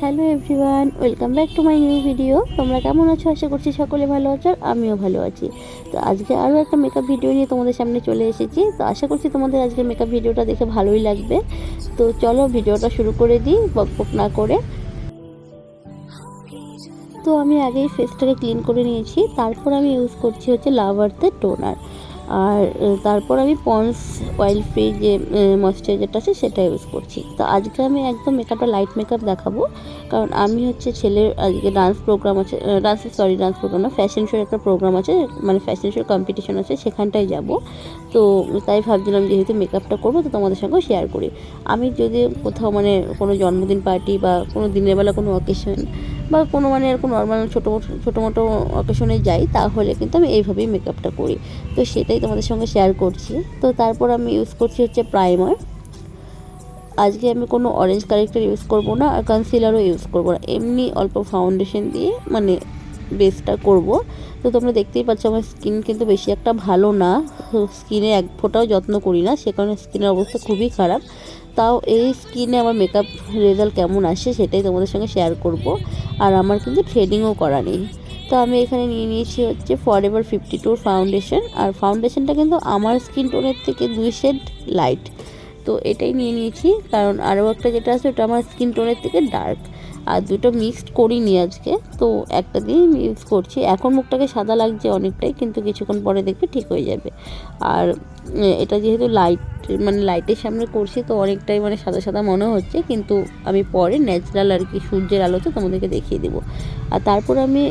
Hello everyone, welcome back to my new video. তোমরা কেমন আছো? আশা করছি সকলে ভালো আছো আর আমিও ভালো আছি। তো আজকে আরও একটা মেকআপ ভিডিও নিয়ে তোমাদের সামনে চলে এসেছি। তো আশা করছি তোমাদের আজকে মেকআপ ভিডিওটা দেখে ভালোই লাগবে। তো চলো ভিডিওটা শুরু করে দিই, বক বক না করে। তো আমি আগেই ফেসটাকে ক্লিন করে নিয়েছি। তারপর আমি ইউজ করছি হচ্ছে লাভ আর্থের টোনার আর তারপর আমি পন্স অয়েল ফ্রি যে ময়শ্চারাইজারটা আছে সেটা ইউজ করছি। তো আজকে আমি একদম মেকআপটা লাইট মেকআপ দেখাবো। কারণ আমি হচ্ছে ছেলের আজকে ডান্স প্রোগ্রাম আছে ডান্স সরি ডান্স প্রোগ্রাম না ফ্যাশন শোর একটা প্রোগ্রাম আছে মানে ফ্যাশন শোর কম্পিটিশন আছে, সেখানটায় যাব। তো তাই ভাবছিলাম যেহেতু মেকআপটা করব, তো তোমাদের সঙ্গে শেয়ার করি। আমি যদি কোথাও মানে কোনো জন্মদিন পার্টি বা কোনো দিনের বেলা কোনো অকেশন বা কোনো মানে এরকম নর্মাল ছোটো ছোটো মোটো অকেশনে যাই, তাহলে কিন্তু আমি এইভাবেই মেকআপটা করি। তো সেটাই তোমাদের সঙ্গে শেয়ার করছি। তো তারপর আমি ইউজ করছি হচ্ছে প্রাইমার আজকে আমি কোনো অরেঞ্জ কারেক্টার ইউজ করব না আর কনসিলারও ইউজ করব না। এমনি অল্প ফাউন্ডেশন দিয়ে মানে বেসটা করব। তো তোমরা দেখতেই পাচ্ছ আমার স্কিন কিন্তু বেশি একটা ভালো না। স্কিনে এক ফোঁটাও যত্ন করি না, সে কারণে স্কিনের অবস্থা খুবই খারাপ। তাও এই স্কিনে আমার মেকআপ রেজাল্ট কেমন আসে সেটাই তোমাদের সঙ্গে শেয়ার করব। আর আমার কিন্তু থ্রেডিংও করা নেই। তো আমি এখানে নিয়ে নিয়েছি হচ্ছে ফর এভার ফিফটি টুর ফাউন্ডেশন আর ফাউন্ডেশনটা কিন্তু আমার স্কিন টোনের থেকে দুই শেড লাইট তো এটাই নিয়ে নিয়েছি। কারণ আরও একটা যেটা আছে, ওটা আমার স্কিন টোনের থেকে ডার্ক আর দুটো মিক্সড করিনি আজকে। তো একটা দিয়ে ইউজ করছি। এখন মুখটাকে সাদা লাগছে অনেকটাই, কিন্তু কিছুক্ষণ পরে দেখবে ঠিক হয়ে যাবে। আর এটা যেহেতু লাইট মানে লাইটের সামনে করছি, তো অনেকটাই মানে সাদা সাদা মনে হচ্ছে। কিন্তু আমি পরে ন্যাচারাল আর কি সূর্যের আলোতে তোমাদেরকে দেখিয়ে দেবো। আর তারপর আমি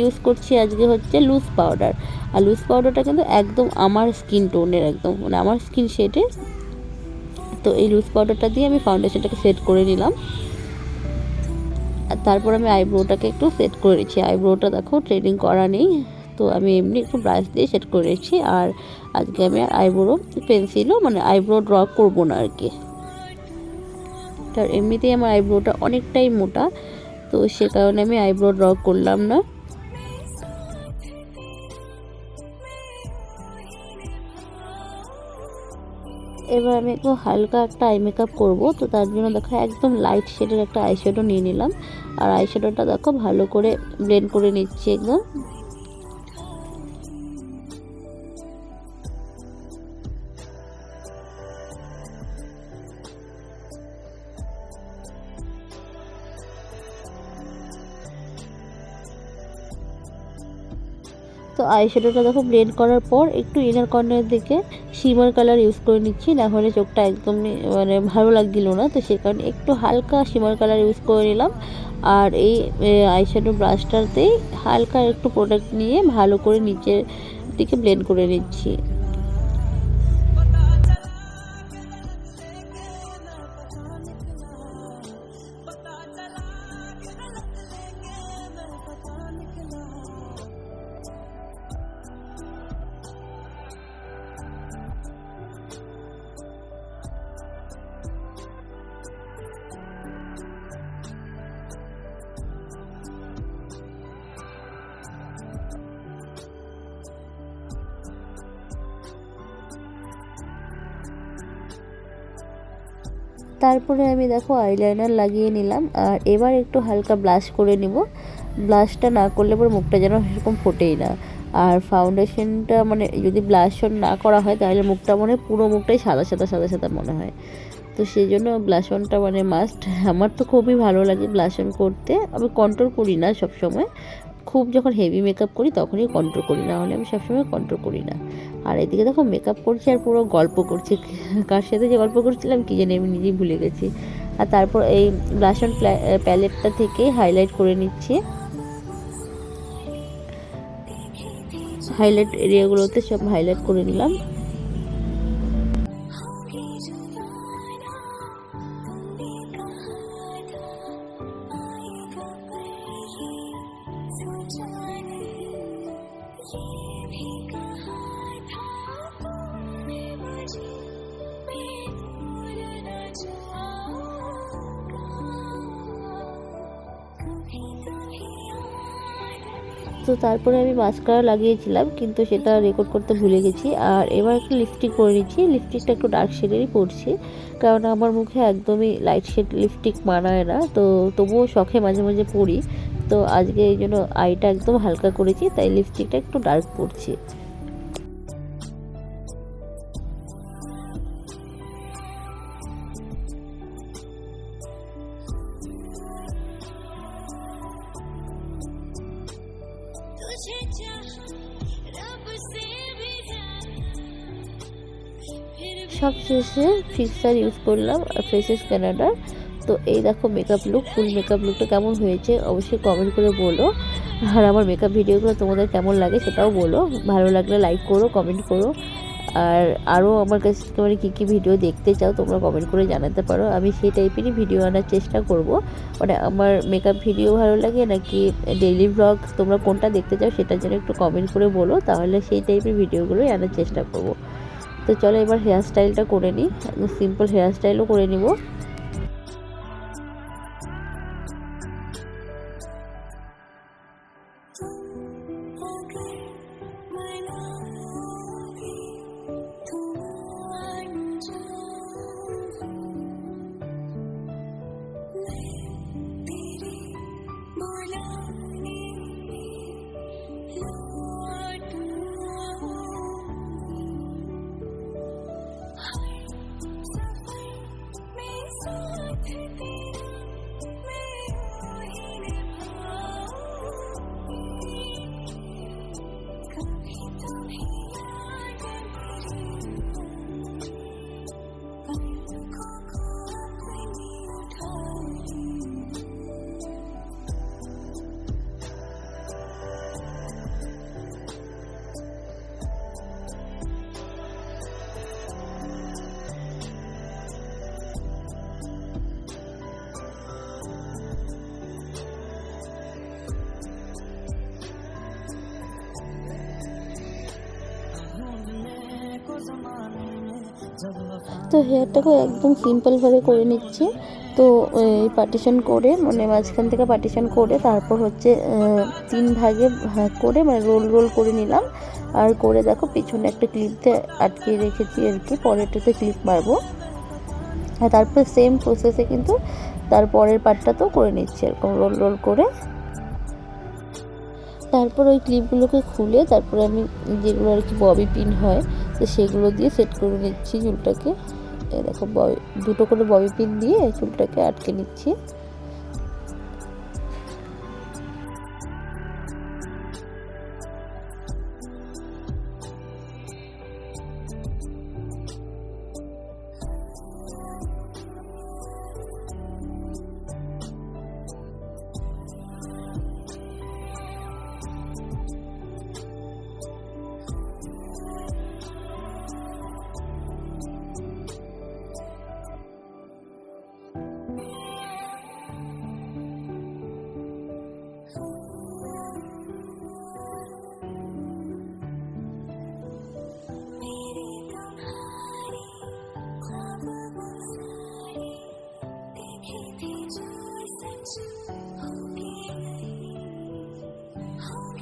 ইউজ করছি আজকে হচ্ছে লুজ পাউডার আর লুজ পাউডারটা কিন্তু একদম আমার স্কিন টোনের একদম মানে আমার স্কিন শেডে তো এই লুজ পাউডারটা দিয়ে আমি ফাউন্ডেশনটাকে সেট করে নিলাম। আর তারপর আমি আইব্রোটাকে একটু সেট করে আইব্রোটা দেখো ট্রেডিং করা নেই, তো আমি এমনি একটু ব্রাশ দিয়ে সেট করে আর আজকে আমি আর আইব্রো পেন্সিলও মানে আইব্রো ড্র করব না আর কি। তার এমনিতেই আমার আইব্রোটা অনেকটাই মোটা, তো সে কারণে আমি আইব্রো ড্র করলাম না। এবার আমি একটু হালকা একটা আই মেকআপ করব, তো তার জন্য দেখো একদম লাইট শেডের একটা আইশ্যাডো নিয়ে নিলাম। আর আইশ্যাডোটা দেখো ভালো করে ব্লেন্ড করে নিচ্ছি একদম। তো আইশ্যাডোটা দেখো ব্লেন্ড করার পর একটু ইনার কর্নারের দিকে শিমার কালার ইউজ করে নিচ্ছি, না হলে চোখটা একদমই মানে ভালো লাগছিল না। তো সে কারণে একটু হালকা শিমার কালার ইউজ করে নিলাম। আর এই আইশ্যাডো ব্রাশটাতেই হালকা একটু প্রোডাক্ট নিয়ে ভালো করে নিচের দিকে ব্লেন্ড করে নিচ্ছি। তারপরে আমি দেখো আইলাইনার লাগিয়ে নিলাম আর এবার একটু হালকা ব্লাশ করে নিব। ব্লাশটা না করলে পরে মুখটা যেন সেরকম ফোটেই না। আর ফাউন্ডেশনটা মানে যদি ব্লাশন না করা হয়, তাহলে মুখটা মানে পুরো মুখটাই সাদা সাদা সাদা সাদা মনে হয়। তো সেই জন্য ব্লাশনটা মানে মাস্ট আমার তো খুবই ভালো লাগে ব্লাশন করতে। আমি কন্ট্রোল করি না সব সময় খুব যখন হেভি মেকআপ করি, তখনই কন্ট্রোল করি। না হলে আমি সবসময় কন্ট্রোল করি না। আর এদিকে দেখো মেকআপ করছি আর পুরো গল্প করছে। কার সাথে যে গল্প করছিলাম কী জানি আমি নিজেই ভুলে গেছি। আর তারপর এই ব্লাশন প্যালেটটা থেকে হাইলাইট করে নিচ্ছি। হাইলাইট এরিয়াগুলোতে সব হাইলাইট করে নিলাম। তো তারপরে আমি মাস্কারা লাগিয়েছিলাম, কিন্তু সেটা রেকর্ড করতে ভুলে গেছি। আর এবার একটা লিপস্টিক করে নিচ্ছি। লিপস্টিকটা একটু ডার্ক শেডেরই পড়ছি কারণ আমার মুখে একদমই লাইট শেড লিপস্টিক মানায় না। তো তবুও শখে মাঝে মাঝে পড়ি তো আজকে এই জন্য আইটা একদম হালকা করেছি তাই লিপস্টিকটা একটু ডার্ক পড়ছে সব শেষে ফিক্সার ইউজ করলাম ফেসেস কানাডার তো এই দেখো মেকআপ লুক ফুল মেকআপ লুকটা কেমন হয়েছে অবশ্যই কমেন্ট করে বলো। আর আমার মেকআপ ভিডিওগুলো তোমাদের কেমন লাগে সেটাও বলো। ভালো লাগলে লাইক করো কমেন্ট করো। আর আরও আমার কাছে তোমরা কী কী ভিডিও দেখতে চাও তোমরা কমেন্ট করে জানাতে পারো। আমি সেই টাইপেরই ভিডিও আনার চেষ্টা করব। মানে আমার মেকআপ ভিডিও ভালো লাগে নাকি ডেইলি ব্লগ তোমরা কোনটা দেখতে চাও সেটার জন্য একটু কমেন্ট করে বলো, তাহলে সেই টাইপের ভিডিওগুলোই আনার চেষ্টা করব। তো চলো এবার হেয়ার স্টাইলটা করে নিই। সিম্পল হেয়ার স্টাইলও করে নিব। তো হেয়ারটাকে একদম সিম্পলভাবে করে নিচ্ছি। তো, এই পার্টিশন করে মানে মাঝখান থেকে পার্টিশন করে, তারপর হচ্ছে তিন ভাগে ভাগ করে মানে রোল রোল করে নিলাম। আর করে দেখো, পিছনে একটা ক্লিপতে আটকে রেখেছি আর কি, পরেরটাতে ক্লিপ মারবো। আর তারপর সেম প্রসেসে কিন্তু তার পরের পার্টটাতেও করে নিচ্ছি, এরকম রোল রোল করে। তারপর ওই ক্লিপগুলোকে খুলে, তারপরে আমি যেগুলো আর কি ববি পিন হয় তো সেগুলো দিয়ে সেট করে নিচ্ছি চুলটাকে। দেখো দুটো করে ববি পিন দিয়ে চুলটাকে আটকে নিচ্ছি।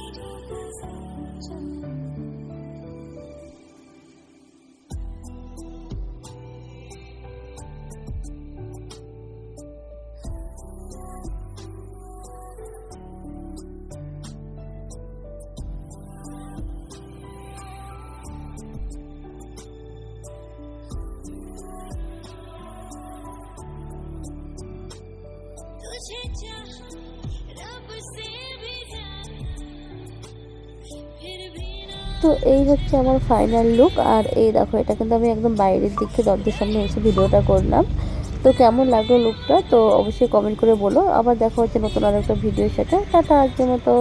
你就该在这样子 তো এই হচ্ছে আমার ফাইনাল লুক আর এই দেখো, এটা কিন্তু আমি একদম বাইরের দিক থেকে দরজার সামনে এসে ভিডিওটা করলাম। তো কেমন লাগল লুকটা তো অবশ্যই কমেন্ট করে বলো। আবার দেখা হচ্ছে নতুন আরেকটা ভিডিওর সাথে। টাটা, আজকের মতো।